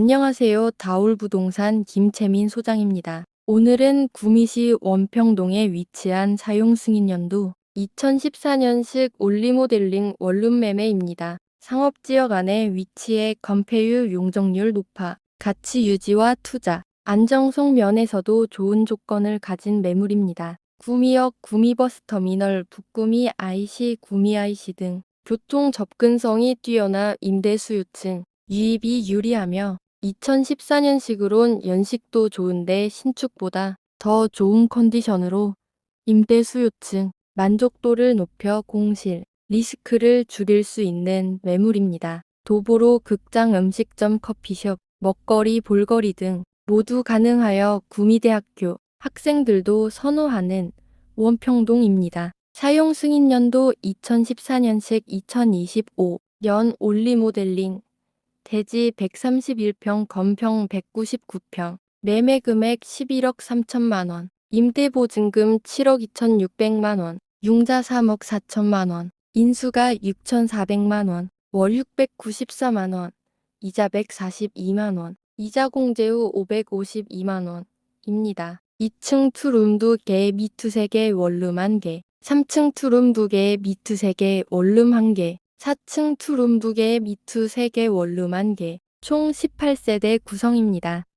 안녕하세요. 다울부동산 김채민 소장입니다. 오늘은 구미시 원평동에 위치한 사용승인연도 2014년식 올리모델링 원룸 매매입니다. 상업지역 안에 위치해 건폐율 용적률 높아 가치 유지와 투자, 안정성 면에서도 좋은 조건을 가진 매물입니다. 구미역 구미버스터미널 북구미 IC 구미 IC 등 교통 접근성이 뛰어나 임대 수요층, 유입이 유리하며 2014년식으론 연식도 좋은데 신축보다 더 좋은 컨디션으로 임대 수요층 만족도를 높여 공실, 리스크를 줄일 수 있는 매물입니다. 도보로 극장 음식점 커피숍, 먹거리 볼거리 등 모두 가능하여 구미대학교 학생들도 선호하는 원평동입니다. 사용 승인 연도 2014년식 2025년 올리 모델링 대지 131평 건평 199평 매매 금액 11억 3천만 원 임대 보증금 7억 2,600만 원 융자 3억 4천만 원 인수가 6,400만 원 월 694만 원 이자 142만 원 이자 공제 후 552만 원입니다. 2층 투룸 2개 미투 3개 원룸 1개 3층 투룸 2개 미투 3개 원룸 1개 4층 투룸 2개 미투 3개 원룸 1개 총 18세대 구성입니다.